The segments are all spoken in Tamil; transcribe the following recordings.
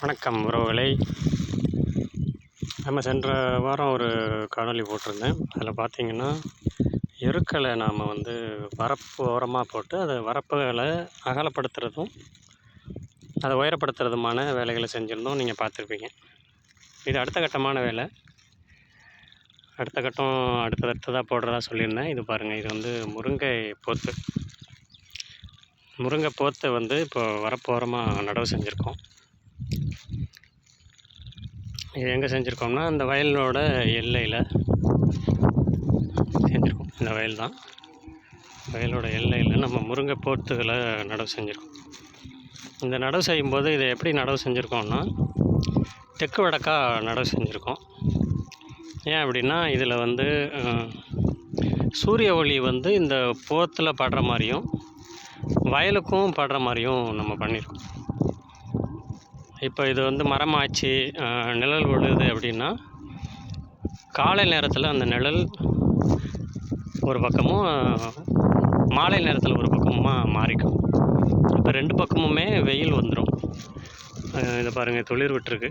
வணக்கம் உறவுகளை. நம்ம சென்ற வாரம் ஒரு காணொளி போட்டிருந்தேன். அதில் பார்த்தீங்கன்னா எருக்களை நாம் வந்து வரப்பு ஓரமாக போட்டு அதை வரப்புகளை அகலப்படுத்துறதும் அதை உயரப்படுத்துறதுமான வேலைகளை செஞ்சுருந்தோம். நீங்கள் பார்த்துருப்பீங்க. இது அடுத்த கட்டமான வேலை. அடுத்த கட்டம் அடுத்ததாக போடுறதா சொல்லியிருந்தேன். இது பாருங்கள் இது வந்து முருங்கை போத்து. முருங்கை போத்தை வந்து இப்போ வரப்போரமாக நடவு செஞ்சுருக்கோம். இது எங்கே செஞ்சுருக்கோம்னா அந்த வயலோட எல்லையில் செஞ்சுருக்கோம். இந்த வயல் தான். வயலோட எல்லையில் நம்ம முருங்கை போத்துகளை நடவு செஞ்சுருக்கோம். இந்த நடவு செய்யும்போது இதை எப்படி நடவு செஞ்சுருக்கோம்னா தெற்கு வடக்காக நடவு செஞ்சுருக்கோம். ஏன் அப்படின்னா இதில் வந்து சூரிய ஒளி வந்து இந்த போத்தில் படுற மாதிரியும் வயலுக்கும் படுற மாதிரியும் நம்ம பண்ணியிருக்கோம் இப்போ இது வந்து மரமாச்சு நிழல் விழுது அப்படின்னா காலை நேரத்தில் அந்த நிழல் ஒரு பக்கமும் மாலை நேரத்தில் ஒரு பக்கமாக மாறிக்கும். இப்போ ரெண்டு பக்கமுமே வெயில் வந்துடும் இதை பாருங்கள் துளிர் விட்டுருக்கு.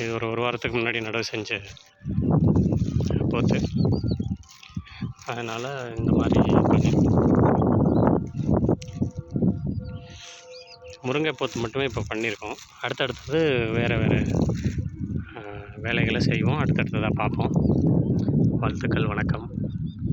இது ஒரு ஒரு வாரத்துக்கு முன்னாடி நடவு செஞ்ச போத்து. அதனால் இந்த மாதிரி முருங்கை போத்து மட்டுமே இப்போ பண்ணியிருக்கோம் அடுத்தடுத்தது வேறு வேறு வேலைகளை செய்வோம். அடுத்தடுத்ததாக பார்ப்போம். வாழ்த்துக்கள் வணக்கம்.